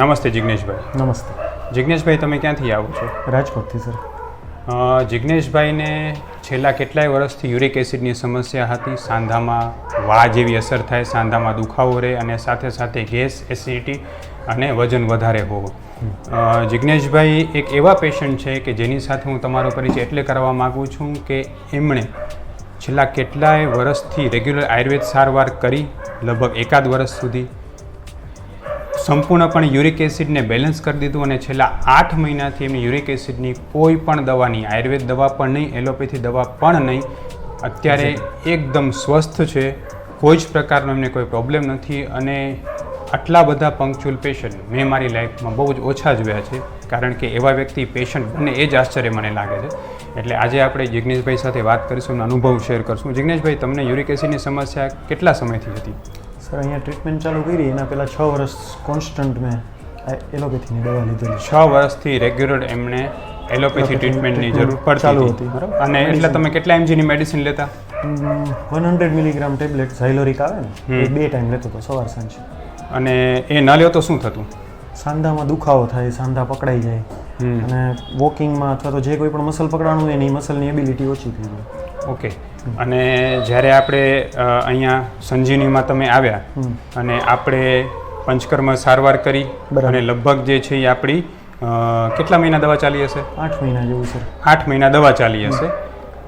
નમસ્તે જિગ્નેશભાઈ. નમસ્તે. જિગ્નેશભાઈ તમે ક્યાંથી આવો છો? રાજકોટથી સર. જિજ્ઞેશભાઈને છેલ્લા કેટલાય વર્ષથી યુરિક એસિડની સમસ્યા હતી. સાંધામાં વા જેવી અસર થાય સાંધામાં દુખાવો રહે અને સાથે સાથે ગેસ એસિડિટી અને વજન વધારે હોવું. જિજ્ઞેશભાઈ જિગ્નેશભાઈ એક એવા પેશન્ટ છે કે જેની સાથે હું તમારો પરિચય એટલે કરવા માગું છું કે એમણે છેલ્લા કેટલાય વર્ષથી રેગ્યુલર આયુર્વેદ સારવાર કરી લગભગ એકાદ વર્ષ સુધી સંપૂર્ણપણે યુરિક એસિડને બેલેન્સ કરી દીધું અને છેલ્લા આઠ મહિનાથી એમની યુરિક એસિડની કોઈ પણ દવા નહીં, આયુર્વેદ દવા પણ નહીં, એલોપેથી દવા પણ નહીં. અત્યારે એકદમ સ્વસ્થ છે, કોઈ જ પ્રકારનો એમને કોઈ પ્રોબ્લેમ નથી અને આટલા બધા પંક્ચ્યુઅલ પેશન્ટ મેં મારી લાઈફમાં બહુ જ ઓછા જોયા છે, કારણ કે એવા વ્યક્તિ પેશન્ટ બને એ જ આશ્ચર્ય મને લાગે છે. એટલે આજે આપણે જિજ્ઞેશભાઈ સાથે વાત કરીશું અને અનુભવ શેર કરશું. જિગ્નેશભાઈ, તમને યુરિક એસિડની સમસ્યા કેટલા સમયથી હતી? સર અહીંયા ટ્રીટમેન્ટ ચાલુ કરી એના પહેલાં છ વર્ષ કોન્સ્ટન્ટ મેં એલોપેથીની દવા લીધેલી છ. વર્ષથી રેગ્યુલર એમને એલોપેથી ટ્રીટમેન્ટની જરૂર પડતી ચાલુ હતી. હતી, બરાબર. અને એટલે તમે કેટલા એમજીની મેડિસિન લેતા? One hundred milligram tablet Zyloric આવે ને એ બે ટાઈમ લેતો હતો સવાર સાંજ. અને એ ના લ્યો તો શું થતું? સાંધામાં દુખાવો થાય સાંધા પકડાઈ જાય. અને વોકિંગમાં અથવા તો જે કોઈ પણ મસલ પકડાણું હોય એની મસલની એબિલિટી ઓછી થઈ જાય. ઓકે. અને જ્યારે આપણે અહીંયા સંજીવનીમાં તમે આવ્યા અને આપણે પંચકર્મ સારવાર કરી. અને લગભગ જે છે એ આપણી કેટલા મહિના દવા ચાલી હશે? આઠ મહિના જેવું સર. આઠ મહિના દવા ચાલી હશે.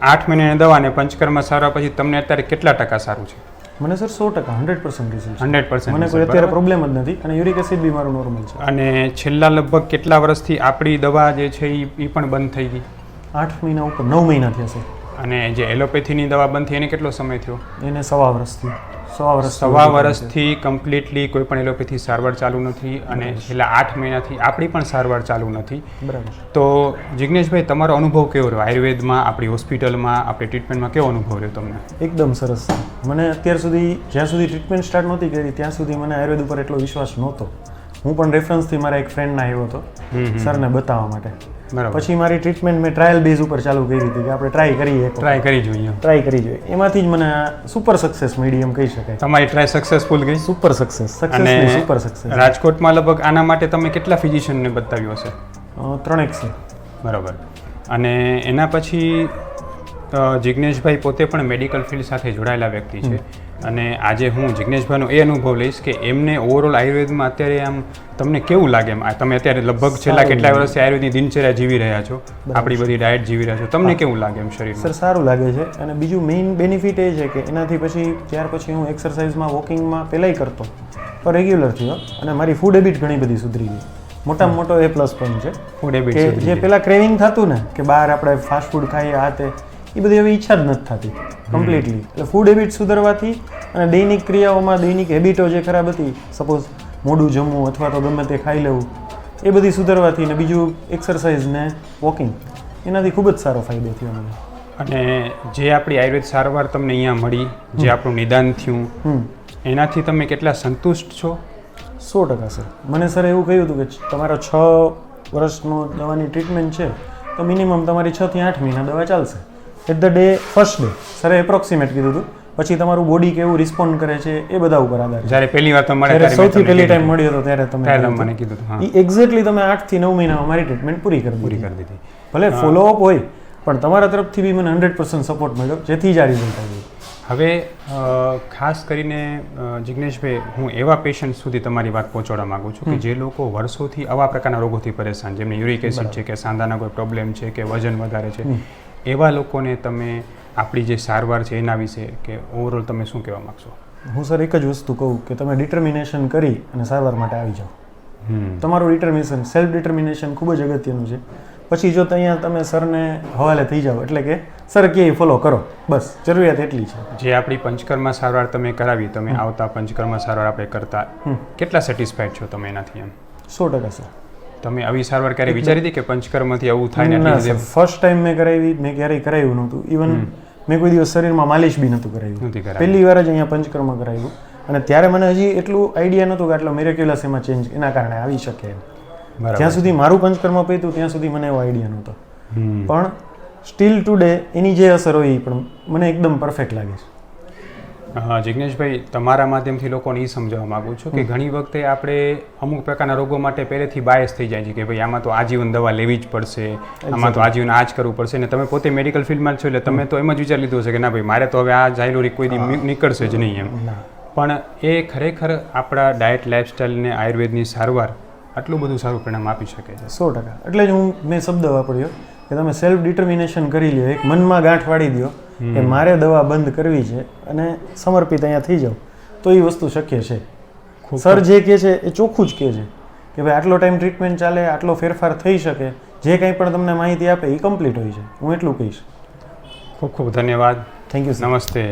આઠ મહિનાની દવા અને પંચકર્મ સારવાર પછી તમને અત્યારે કેટલા ટકા સારું છે? મને સર સો ટકા hundred percent result hundred percent મને કોઈ અત્યારે પ્રોબ્લેમ જ નથી અને યુરિક એસિડ બી મારું નોર્મલ છે. અને છેલ્લા લગભગ કેટલા વર્ષથી આપણી દવા જે છે એ એ પણ બંધ થઈ ગઈ? આઠ મહિના ઉપર નવ મહિના થયા છે અને જે એલોપેથીની દવા બંધ થઈ એને કેટલો સમય થયો? એને સવા વર્ષથી સવા વર્ષ સવા વર્ષથી કમ્પ્લીટલી કોઈ પણ એલોપેથી સારવાર ચાલુ નથી અને છેલ્લા આઠ મહિનાથી આપણી પણ સારવાર ચાલુ નથી. બરાબર. તો જિજ્ઞેશભાઈ તમારો અનુભવ કેવો રહ્યો? આયુર્વેદમાં આપણી હોસ્પિટલમાં આપણી ટ્રીટમેન્ટમાં કેવો અનુભવ રહ્યો તમને? એકદમ સરસ. મને અત્યાર સુધી જ્યાં સુધી ટ્રીટમેન્ટ સ્ટાર્ટ નહોતી કરી ત્યાં સુધી મને આયુર્વેદ ઉપર એટલો વિશ્વાસ નહોતો. હું પણ રેફરન્સથી મારા એક ફ્રેન્ડના આવ્યો હતો. સરને બતાવવા માટે. બરાબર. પછી મારી ટ્રીટમેન્ટ મેં ટ્રાયલ બેઝ ઉપર ચાલુ કરી હતી કે આપણે ટ્રાય કરીએ ટ્રાય કરી જોઈએ. ટ્રાય કરી જોઈએ. એમાંથી જ મને સુપર સક્સેસ મીડિયમ કહી શકાય. તમારી ટ્રાય સક્સેસફુલ ગઈ? Super success success super success રાજકોટમાં લગભગ આના માટે તમે કેટલા ફિઝિશિયનને બતાવ્યો હશે? ત્રણેક છે. બરાબર. અને એના પછી જિજ્ઞેશભાઈ પોતે પણ મેડિકલ ફિલ્ડ સાથે જોડાયેલા વ્યક્તિ છે. અને આજે હું જિજ્ઞેશભાઈનો એ અનુભવ લઈશ કે એમને ઓવરઓલ આયુર્વેદમાં અત્યારે આમ તમને કેવું લાગે એમ? તમે અત્યારે લગભગ છેલ્લા કેટલા વર્ષથી આયુર્વેદની દિનચર્યા જીવી રહ્યા છો આપણી બધી ડાયટ જીવી રહ્યા છો. તમને કેવું લાગે એમ શરીર સર સારું લાગે છે. અને બીજું મેઇન બેનિફિટ એ છે કે એનાથી પછી ત્યાર પછી હું એક્સરસાઇઝમાં વોકિંગમાં પહેલાંય કરતો. પણ રેગ્યુલર થયો. અને મારી ફૂડ હેબિટ ઘણી બધી સુધરી ગઈ. મોટામાં મોટો એ પ્લસ પોઈન્ટ છે. ફૂડ હેબિટ જે પેલા ક્રેવિંગ થતું ને કે બહાર આપણે ફાસ્ટ ફૂડ ખાઈએ આ તે એ બધી હવે ઈચ્છા જ નથી થતી કમ્પ્લીટલી એટલે ફૂડ હેબિટ સુધરવાથી અને દૈનિક ક્રિયાઓમાં દૈનિક હેબિટો જે ખરાબ હતી સપોઝ મોડું જમવું અથવા તો ગમે તે ખાઈ લેવું એ બધી સુધરવાથી ને બીજું એક્સરસાઇઝ ને વોકિંગ એનાથી ખૂબ જ સારો ફાયદો થયો મને. અને જે આપણી આયુર્વેદ સારવાર તમને અહીંયા મળી જે આપણું નિદાન થયું એનાથી તમે કેટલા સંતુષ્ટ છો? સો ટકા સર મને સર એવું કહ્યું હતું કે તમારો છ વર્ષનો દવાની ટ્રીટમેન્ટ છે તો મિનિમમ તમારી છથી આઠ મહિના દવા ચાલશે. At the day first day સરે એપ્રોક્સિમેટ કીધું હતું પછી તમારું બોડી કેવું રિસ્પોન્ડ કરે છે એ બધા ઉપર આધાર જ્યારે પહેલી વાર તમારે જ્યારે ત્યારે સૌથી પહેલી ટાઈમ મળ્યો હતો ત્યારે તમે મને કીધું હતું, ઈ એક્ઝેક્ટલી તમે 8 થી નવ મહિનામાં મારી ટ્રીટમેન્ટ પૂરી કરી પૂરી કરી દીધી. ભલે ફોલોઅપ હોય પણ તમારા તરફથી બી મને હંડ્રેડ પર્સન્ટ સપોર્ટ મળ્યો જેથી જ આ રિઝલ્ટ આવ્યું. હવે ખાસ કરીને જિગ્નેશભાઈ હું એવા પેશન્ટ સુધી તમારી વાત પહોંચાડવા માંગુ છું કે જે લોકો વર્ષોથી આવા પ્રકારના રોગોથી પરેશાન જેમને યુરિક એસિડ છે કે સાંધાના કોઈ પ્રોબ્લેમ છે કે વજન વધારે છે. એવા લોકોને તમે આપણી જે સારવાર છે એના વિશે કે ઓવરઓલ તમે શું કહેવા માગશો? હું સર એક જ વસ્તુ કહું કે તમે ડિટર્મિનેશન કરી અને સારવાર માટે આવી જાઓ. તમારું ડિટર્મિનેશન સેલ્ફ ડિટર્મિનેશન ખૂબ જ અગત્યનું છે. પછી જો અહીંયા તમે સરને હવાલે થઈ જાઓ એટલે કે સર કે ફોલો કરો. બસ જરૂરિયાત એટલી છે. જે આપણી પંચકર્મા સારવાર તમે કરાવી તમે આવતા પંચકર્મા સારવાર આપણે કરતા. કેટલા સેટિસ્ફાઈડ છો તમે એનાથી એમ? સો ટકા સર. તમે આવી સારવાર ક્યારે વિચારી હતી કે પંચકર્મથી આવું થાય ને ના ફર્સ્ટ ટાઈમ મેં કરાવી મેં ક્યારેય કરાવ્યું નહોતું. ઇવન મેં કોઈ દિવસ શરીરમાં માલિશ બી નહોતું કરાવ્યું પહેલી વાર જ અહીંયા પંચકર્મ કરાવ્યું અને ત્યારે મને હજી એટલું આઈડિયા નહોતું કે આટલો મેરેક્યુલસ એમાં ચેન્જ એના કારણે આવી શકે એમ. જ્યાં સુધી મારું પંચકર્મ પીતું ત્યાં સુધી મને એવો આઈડિયા નહોતો. પણ સ્ટીલ ટુડે એની જે અસર હોય એ પણ મને એકદમ પરફેક્ટ લાગે છે. હા જિજ્ઞેશભાઈ તમારા માધ્યમથી લોકોને એ સમજાવવા માંગુ છું કે ઘણી વખતે આપણે અમુક પ્રકારના રોગો માટે પહેલેથી બાયસ થઈ જાય છે કે ભાઈ આમાં તો આજીવન દવા લેવી જ પડશે આમાં તો આજીવન આ જ કરવું પડશે. ને તમે પોતે મેડિકલ ફિલ્ડમાં જ છો એટલે તમે તો એમ જ વિચાર લીધું હશે કે ના ભાઈ મારે તો હવે આ જાયલોરી કોઈ દી નીકળશે જ નહીં એમ. પણ એ ખરેખર આપણા ડાયટ લાઇફસ્ટાઈલને આયુર્વેદની સારવાર આટલું બધું સારું પરિણામ આપી શકે છે. સો ટકા. એટલે જ હું મેં શબ્દ વાપર્યો કે તમે સેલ્ફ ડિટર્મિનેશન કરી લ્યો એક મનમાં ગાંઠ વાળી દો કે મારે દવા બંધ કરવી છે અને સમર્પિત અહીંયા થઈ જાઓ તો એ વસ્તુ શક્ય છે. સર જે કહે છે એ ચોખ્ખું જ કહે છે કે ભાઈ આટલો ટાઈમ ટ્રીટમેન્ટ ચાલે આટલો ફેરફાર થઈ શકે જે કંઈ પણ તમને માહિતી આપે એ કમ્પ્લીટ હોય છે. હું એટલું કહીશ. ખૂબ ખૂબ ધન્યવાદ. થેન્ક યુ નમસ્તે.